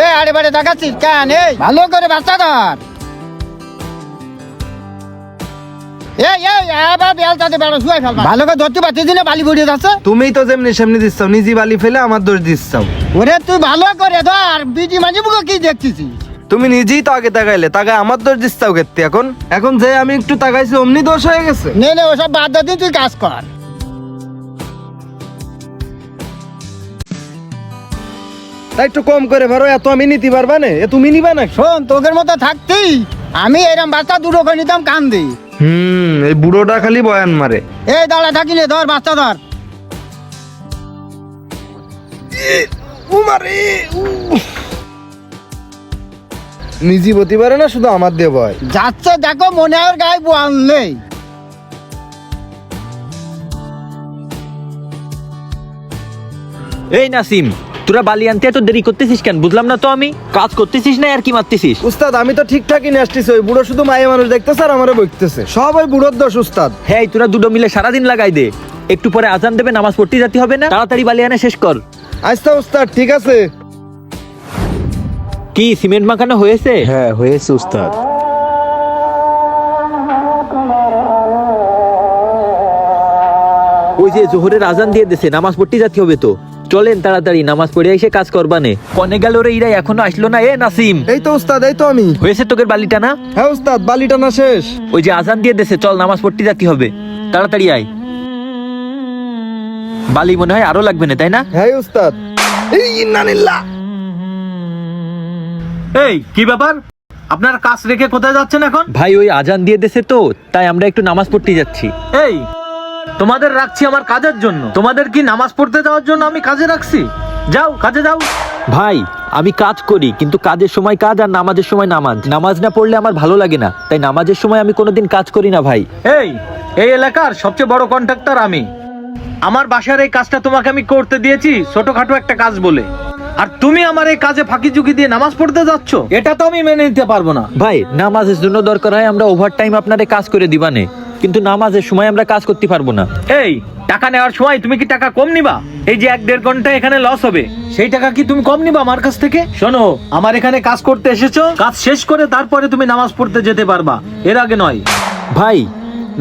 এ আরে বারে দেখাচ্ছিস কেন? এই ভালো করে বাচ্চা ধর। এই এই আবার বেলটাতে বেড়া শুয়ে ফেলবা ভালো করে ধরতে পারছিস না বালি পড়ে যাচ্ছে তুমিই তো যেমনি সেমনি দিচ্ছ নিজে বালি ফেলে আমার দোষ দিচ্ছ ওরে তুই ভালো করে ধর বিজি মাঝে মুখে কি দেখছিস তুমি নিজেই তো আগে তাকাইলে তাকায় আমার দোষ দিচ্ছাও কেতে এখন? এখন যে আমি একটু তাকাইছি অমনি দোষ হয়ে গেছে। নে নে ওসব বাদ দিয়ে তুই কাজ কর। তাই একটু কম করে ভারো এত আমি নিতে পারবা না? এ তুমি নিবা না শোন তোদের মতো থাকতি আমি এরম বাচ্চা দুটো করে নিতাম কান দিই হুম এই বুড়োটা খালি বয়ান মারে। এই দাঁড়া থাকি নে ধর বাচ্চা ধর। উমারে নিজে বলতে পারে না শুধু আমার দিয়ে ভয় যাচ্ছে দেখো মনে আর গায়ে বোয়াল নেই। এই নাসিম তোরা বালি আনতে এত দেরি করতেছিস কেন? বুঝলাম না তো আমি। কাজ করতেছিস না আর কি মারতেছিস? উস্তাদ আমি তো ঠিকঠাকই নিয়ে আসতেছি। ওই বুড়ো শুধু মায়ে মানুষ দেখতেছে আর আমারও বইতেছে সব ওই বুড়োর দোষ উস্তাদ। হ্যাঁ তোরা দুটো মিলে সারাদিন লাগাই দে। একটু পরে আজান দেবে নামাজ পড়তে যেতে হবে না? তাড়াতাড়ি বালি আনে শেষ কর। আচ্ছা উস্তাদ ঠিক আছে। কি সিমেন্ট মাখানো হয়েছে? হ্যাঁ হয়েছে উস্তাদ। ওই যে জোহরের আজান দিয়ে দিছে নামাজ পড়তে যেতে হবে তো। চলেন তাড়াতাড়ি নামাজ পড়ে এসে কাজ করবানে। কনে গেল রে ইরা এখনও আসলো না এ নাসিম? এই তো উস্তাদ এই তো আমি। হয়েছে তোকের বালিটা না? হ্যাঁ উস্তাদ বালিটা না শেষ। ওই যে আজান দিয়ে দিছে চল নামাজ পড়তে যেতে হবে। তাড়াতাড়ি আয়। বালি মনে হয় আরও লাগবে না তাই না? হ্যাঁ উস্তাদ এই ইন্নানিল্লাহ। এই কি ব্যাপার? আপনার কাজ রেখে কোথায় যাচ্ছেন এখন? ভাই ওই আজান দিয়ে দেশে তো তাই আমরা একটু নামাজ পড়তে যাচ্ছি। এই তোমাদের রাখছি আমার কাজের জন্য। তোমাদের কি নামাজ পড়তে যাওয়ার জন্য আমি কাজে রাখছি? যাও কাজে যাও। ভাই আমি কাজ করি কিন্তু কাজের সময় কাজ আর নামাজের সময় নামাজ। নামাজ না পড়লে আমার ভালো লাগে না তাই নামাজের সময় আমি কোনোদিন কাজ করি না ভাই। এই এই এলাকার সবচেয়ে বড় কন্ট্রাক্টর আমি। আমার বাসার এই কাজটা তোমাকে আমি করতে দিয়েছি ছোটখাটো একটা কাজ বলে। আর তুমি আমার এই কাজে ফাঁকি ঝুঁকি দিয়ে নামাজ পড়তে যাচ্ছ? এটা তো আমি মেনে নিতে পারব না। ভাই নামাজের জন্য দরকার হয় আমরা ওভার টাইম আপনারে কাজ করে দিবানে। কিন্তু নামাজের সময় আমরা কাজ করতে পারব না। এই টাকা নেওয়ার সময় তুমি কি টাকা কম নিবা? এই যে এক দেড় ঘণ্টা এখানে লস হবে। সেই টাকা কি তুমি কম নিবা আমার কাছ থেকে? শোনো। আমার এখানে কাজ করতে এসেছ? কাজ শেষ করে তারপরে তুমি নামাজ পড়তে যেতে পারবা। এর আগে নয়। ভাই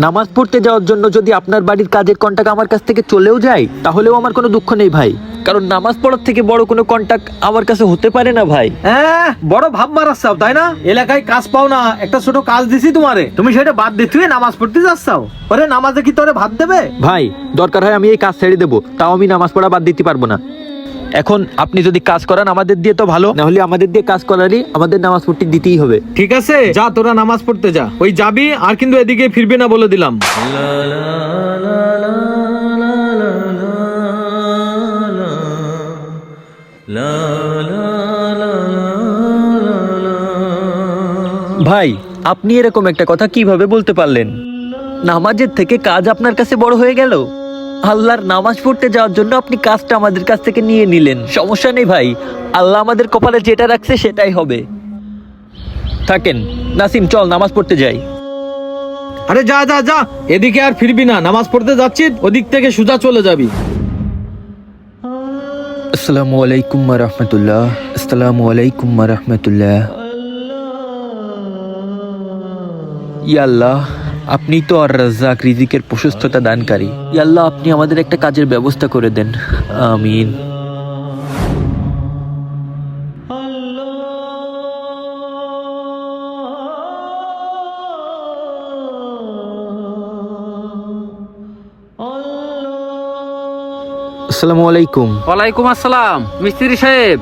নামাজ পড়তে যাওয়ার জন্য যদি আপনার বাড়ির কাজের কন্টাক্ট আমার কাছ থেকে চলেও যায় তাহলেও আমার কোনো দুঃখ নেই ভাই। কারণ নামাজ পড়ার থেকে বড় কোনো কন্টাক্ট আমার কাছে হতে পারে না ভাই। হ্যাঁ বড় ভাব মারাচ্ছাও তাই না? এলাকায় কাজ পাও না একটা ছোট কাজ দিছি তোমারে। তুমি সেটা বাদ দিয়ে তুই নামাজ পড়তে যাচ্ছাও। ওরে নামাজে কি তোরে ভাত দেবে? ভাই দরকার হয় আমি এই কাজ ছেড়ে দেবো তাও আমি নামাজ পড়া বাদ দিতে পারব না। এখন আপনি যদি কাজ করান আমাদের দিয়ে তো ভালো। না হলে আমাদের দিয়ে কাজ করারই আমাদের নামাজ পড়তে দিতেই হবে। ঠিক আছে যা তোরা নামাজ পড়তে যা। ওই যাবি আর কিন্তু এদিকে ফিরবি না বলে দিলাম। ভাই আপনি এরকম একটা কথা কীভাবে বলতে পারলেন? নামাজের থেকে কাজ আপনার কাছে বড় হয়ে গেল? আল্লাহর নামাজ পড়তে যাওয়ার জন্য আপনি কাজটা আমাদের কাছ থেকে নিয়ে নিলেন। সমস্যা নেই ভাই আল্লাহ আমাদের কপালে যেটা রাখছে সেটাই হবে। থাকেন নাসিম চল নামাজ পড়তে যাই। আরে যা যা যা এদিকে আর ফিরবি না নামাজ পড়তে যাচ্ছি ওদিক থেকে সুজা চলে যাবি। আসসালামু আলাইকুম রহমতুল্লাহ আসসালামু আলাইকুম রহমতুল্লাহ। ইয়াল্লাহ আপনি তো আর রাজ্জাক রিজিকের প্রশস্ততা দানকারী। ইয়াল্লাহ আপনি আমাদের একটা কাজের ব্যবস্থা করে দেন। আমিন। আসসালামু আলাইকুম। ওয়ালাইকুম আসসালাম মিস্ত্রি সাহেব।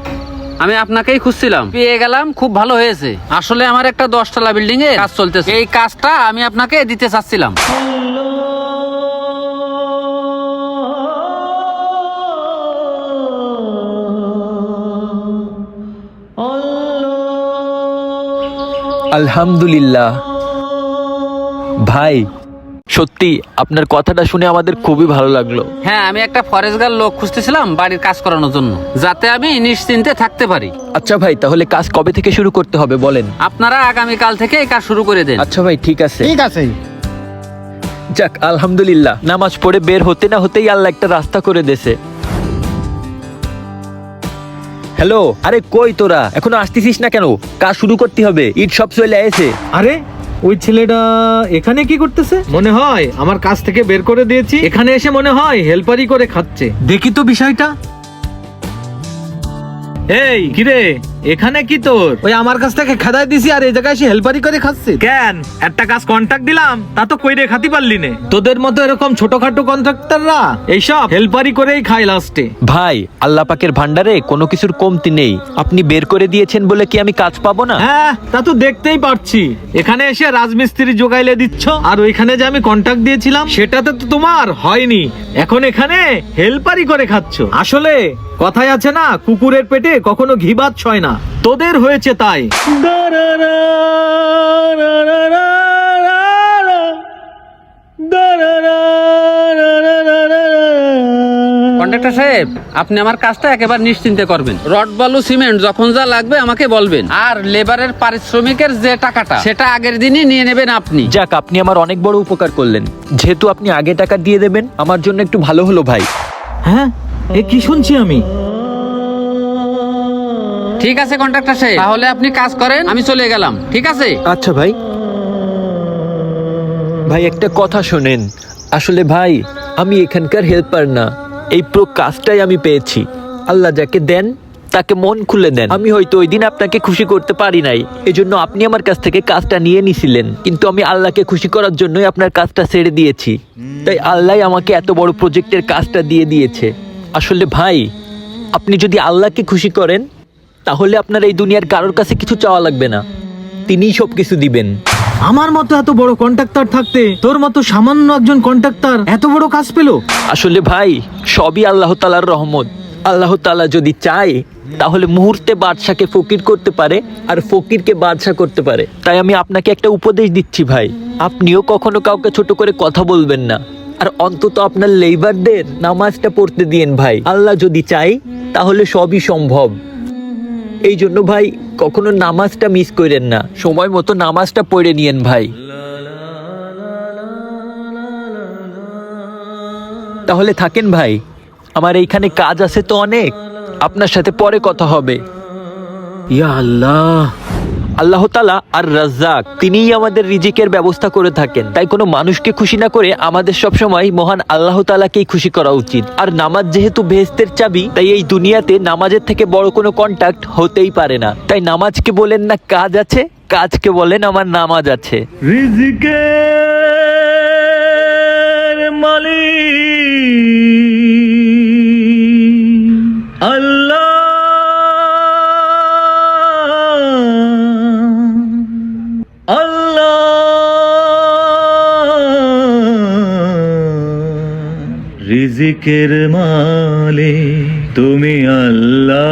আমি আপনাকেই খুঁজছিলাম। পেয়ে গেলাম খুব ভালো হয়েছে। আসলে আমার একটা দশতলা বিল্ডিং এ কাজ চলতেছে। এই কাজটা আমি আপনাকে দিতে চাচ্ছিলাম। আলহামদুলিল্লাহ। ভাই সত্যি আপনার কথাটা শুনে আমাদের খুবই ভালো লাগল। হ্যাঁ আমি একটা ফরেস্ট ফরেস্টগার লোক খুঁজতেছিলাম বাড়ির কাজ করানোর জন্য যাতে আমি নিশ্চিন্তে থাকতে পারি। আচ্ছা ভাই তাহলে কাজ কবে থেকে শুরু করতে হবে বলেন? আপনারা আগামীকাল থেকে এই কাজ শুরু করে দেন। আচ্ছা ভাই ঠিক আছে। ঠিক আছে। যাক আলহামদুলিল্লাহ নামাজ পড়ে বের হতে না হতেই আল্লাহ একটা রাস্তা করে দেছে। হ্যালো আরে কই তোরা? এখনও আসতেছিস না কেন? কাজ শুরু করতে হবে ইট সব চলে এসে আরে ওই ছেলেটা এখানে কি করতেছে? মনে হয় আমার কাছ থেকে বের করে দিয়েছি। এখানে এসে মনে হয় হেল্পারি করে খাচ্ছে। দেখি তো বিষয়টা। এই কিরে? এখানে কি তোর? ওই আমার কাছ থেকে খেদাই দিছি আর এই জায়গায় এসে হেল্পারি করে খাচ্ছে। কেন? একটা কাজ কন্ট্রাক্ট দিলাম তা তো কইরে খাতি পারলি নে। তোদের মতো এরকম ছোটখাটো কন্ট্রাক্টররা এইসব হেল্পারি করেই খায় লাস্টে ভাই আল্লাহ পাকের ভান্ডারে কোনো কিছুর কমতি নেই। আপনি বের করে দিয়েছেন বলে কি আমি কাজ পাবো না? হ্যাঁ তা তো দেখতেই পারছি। এখানে এসে রাজমিস্ত্রি জোগাইলে দিচ্ছ আর ওইখানে যে আমি কন্টাক্ট দিয়েছিলাম সেটাতে তো তোমার হয়নি। এখন এখানে হেল্পারি করে খাচ্ছ। আসলে কথায় আছে না কুকুরের পেটে কখনো ঘি ভাত ছয় না। তোদের হয়েছে তাই। কন্ট্রাক্টর সাহেব আপনি আমার কাজটা একেবারে নিশ্চিন্তে করবেন। রড বালু সিমেন্ট যখন যা লাগবে আমাকে বলবেন। আর লেবারের পারিশ্রমিকের যে টাকাটা সেটা আগের দিনই নিয়ে নেবেন আপনি। যাক আপনি আমার অনেক বড় উপকার করলেন। যেহেতু আপনি আগে টাকা দিয়ে দেবেন আমার জন্য একটু ভালো হলো ভাই। হ্যাঁ? এ কি শুনছি আমি? ঠিক আছে কন্ট্রাক্টর সাহেব। তাহলে আপনি কাজ করেন আমি চলে গেলাম। ঠিক আছে? আচ্ছা ভাই। ভাই একটা কথা শোনেন। আসলে ভাই আমি এখানকার হেল্পার না। এই পুরো কাজটাই আমি পেয়েছি। আল্লাহ যাকে দেন তাকে মন খুলে দেন। আমি হয়তো ওই দিন আপনাকে খুশি করতে পারি নাই। এজন্য আপনি আমার কাছ থেকে কাজটা নিয়ে নিছিলেন। কিন্তু আমি আল্লাহকে খুশি করার জন্যই আপনার কাজটা ছেড়ে দিয়েছি। তাই আল্লাহ আমাকে এত বড় প্রজেক্টের কাজটা দিয়ে দিয়েছে। আসলে ভাই আপনি যদি আল্লাহকে খুশি করেন তাহলে আপনার এই দুনিয়ার কারোর কাছে কিছু চাওয়া লাগবে না। তিনিই সব কিছু দিবেন। আমার মতো এত বড় কন্ট্রাক্টর থাকতে তোর মতো সামান্য একজন কন্ট্রাক্টর এত বড় কাজ পেল? আসলে ভাই সবই আল্লাহ তালার রহমত। আল্লাহ তালা যদি চায় তাহলে মুহূর্তে বাদশাকে ফকির করতে পারে আর ফকিরকে বাদশা করতে পারে। তাই আমি আপনাকে একটা উপদেশ দিচ্ছি ভাই। আপনিও কখনো কাউকে ছোট করে কথা বলবেন না। আর অন্তত আপনার লেবারদের নামাজটা পড়তে দিয়েন ভাই। আল্লাহ যদি চাই, তাহলে সবই সম্ভব। এই জন্য ভাই, কখনো নামাজটা মিস করেন না। সময় মতো নামাজটা পড়ে নিয়েন ভাই। তাহলে থাকেন ভাই, আমার এইখানে কাজ আছে তো অনেক। আপনার সাথে পরে কথা হবে। ইয়া আল্লাহ। আল্লাহ তালা আর রাজ্জাক, তিনিই আমাদের রিজিকের ব্যবস্থা করে থাকেন। তাই কোনো মানুষকে খুশি না করে আমাদের সবসময় মহান আল্লাহ তালাকেই খুশি করা উচিত। আর নামাজ যেহেতু ভেস্তের চাবি, তাই এই দুনিয়াতে নামাজের থেকে বড় কোনো কন্টাক্ট হতেই পারে না। তাই নামাজকে বলেন না, কাজ আছে? কাজকে বলেন, আমার নামাজ আছে। রিজিকের মালিক আল্লাহ রিজিকের মালে তুমি আল্লাহ।